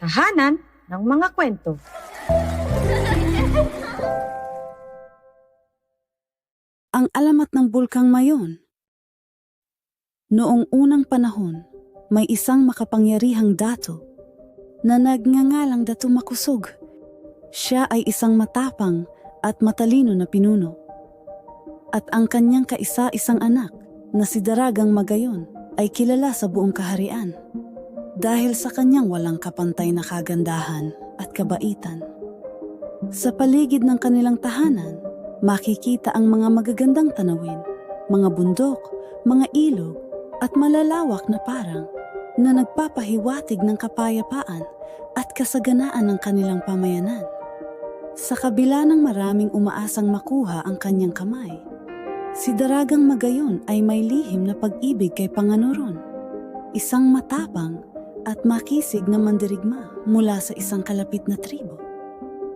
Tahanan ng mga kwento. Ang alamat ng bulkang mayon. Noong unang panahon, may isang makapangyarihang dato na nagngangalang Dato Makusog. Siya ay isang matapang at matalino na pinuno. At ang kanyang kaisa-isang anak na si Daragang Magayon ay kilala sa buong kaharian dahil sa kanyang walang kapantay na kagandahan at kabaitan. Sa paligid ng kanilang tahanan, makikita ang mga magagandang tanawin, mga bundok, mga ilog, at malalawak na parang na nagpapahiwatig ng kapayapaan at kasaganaan ng kanilang pamayanan. Sa kabila ng maraming umaasang makuha ang kanyang kamay, si Daragang Magayon ay may lihim na pag-ibig kay Panganuron, isang matapang at makisig na mandirigma mula sa isang kalapit na tribo.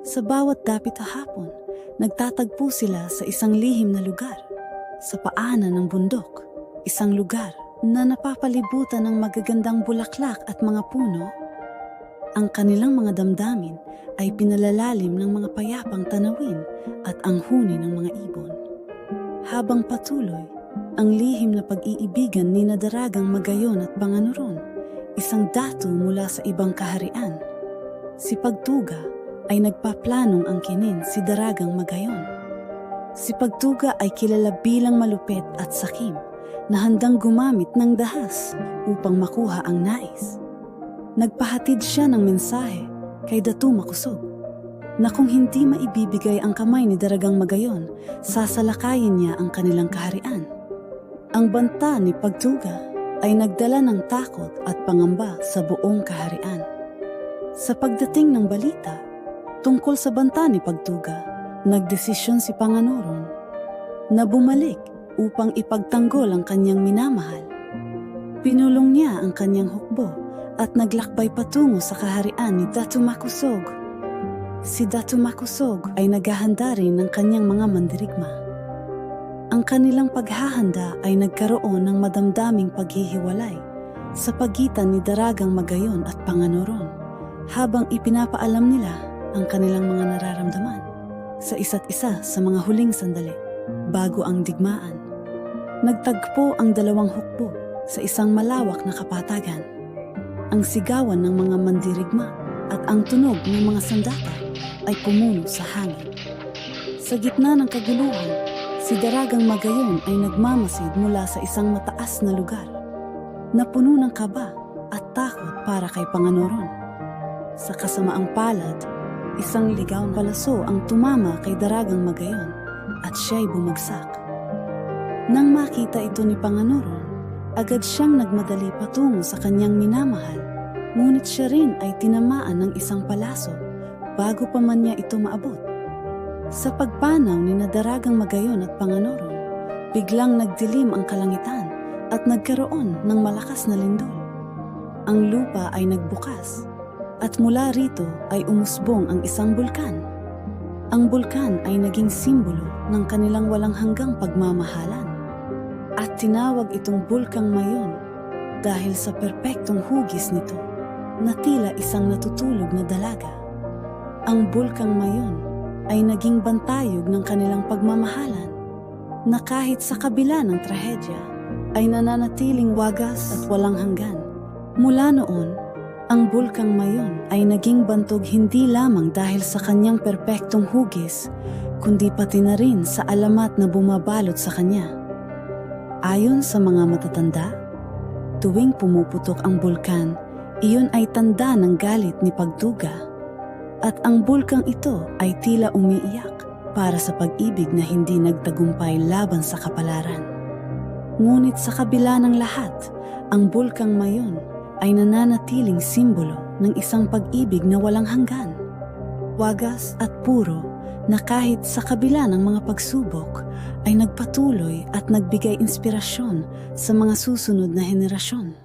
Sa bawat dapit hapon, nagtatagpo sila sa isang lihim na lugar, sa paanan ng bundok, isang lugar na napapalibutan ng magagandang bulaklak at mga puno. Ang kanilang mga damdamin ay pinalalalim ng mga payapang tanawin at ang huni ng mga ibon. Habang patuloy, ang lihim na pag-iibigan ni Nadaragang Magayon at Panganuron, isang dato mula sa ibang kaharian. Si Pagtuga ay nagpaplanong angkinin si Daragang Magayon. Si Pagtuga ay kilala bilang malupit at sakim na handang gumamit ng dahas upang makuha ang nais. Nagpahatid siya ng mensahe kay Datu Makusog na kung hindi maibibigay ang kamay ni Daragang Magayon, sasalakayin niya ang kanilang kaharian. Ang banta ni Pagtuga ay nagdala ng takot at pangamba sa buong kaharian. Sa pagdating ng balita, tungkol sa banta ni Pagtuga, nagdesisyon si Panganoron na bumalik upang ipagtanggol ang kanyang minamahal. Pinulong niya ang kanyang hukbo at naglakbay patungo sa kaharian ni Datu Makusog. Si Datu Makusog ay naghahanda rin ng kanyang mga mandirigma. Ang kanilang paghahanda ay nagkaroon ng madamdaming paghihiwalay sa pagitan ni Daragang Magayon at Panganoron habang ipinapaalam nila ang kanilang mga nararamdaman sa isa't isa sa mga huling sandali bago ang digmaan. Nagtagpo ang dalawang hukbo sa isang malawak na kapatagan. Ang sigawan ng mga mandirigma at ang tunog ng mga sandata ay pumuno sa hangin. Sa gitna ng kaguluhan, si Daragang Magayon ay nagmamasid mula sa isang mataas na lugar na puno ng kaba at takot para kay Panganoron. Sa kasamaang palad, isang ligaw na palaso ang tumama kay Daragang Magayon at siya'y bumagsak. Nang makita ito ni Panganoron, agad siyang nagmadali patungo sa kanyang minamahal, ngunit siya rin ay tinamaan ng isang palaso bago pa man niya ito maabot. Sa pagpanaw ni Nadaragang Magayon at Panganoron, biglang nagdilim ang kalangitan at nagkaroon ng malakas na lindol. Ang lupa ay nagbukas at mula rito ay umusbong ang isang bulkan. Ang bulkan ay naging simbolo ng kanilang walang hanggang pagmamahalan. At tinawag itong bulkang mayon dahil sa perpektong hugis nito na tila isang natutulog na dalaga. Ang bulkang mayon ay naging bantayog ng kanilang pagmamahalan na kahit sa kabila ng trahedya ay nananatiling wagas at walang hanggan. Mula noon, ang bulkang mayon ay naging bantog hindi lamang dahil sa kanyang perpektong hugis, kundi pati na rin sa alamat na bumabalot sa kanya. Ayon sa mga matatanda, tuwing pumuputok ang bulkan, iyon ay tanda ng galit ni Pagtuga. At ang bulkang ito ay tila umiiyak para sa pag-ibig na hindi nagtagumpay laban sa kapalaran. Ngunit sa kabila ng lahat, ang bulkang mayon ay nananatiling simbolo ng isang pag-ibig na walang hanggan. Wagas at puro na kahit sa kabila ng mga pagsubok ay nagpatuloy at nagbigay inspirasyon sa mga susunod na henerasyon.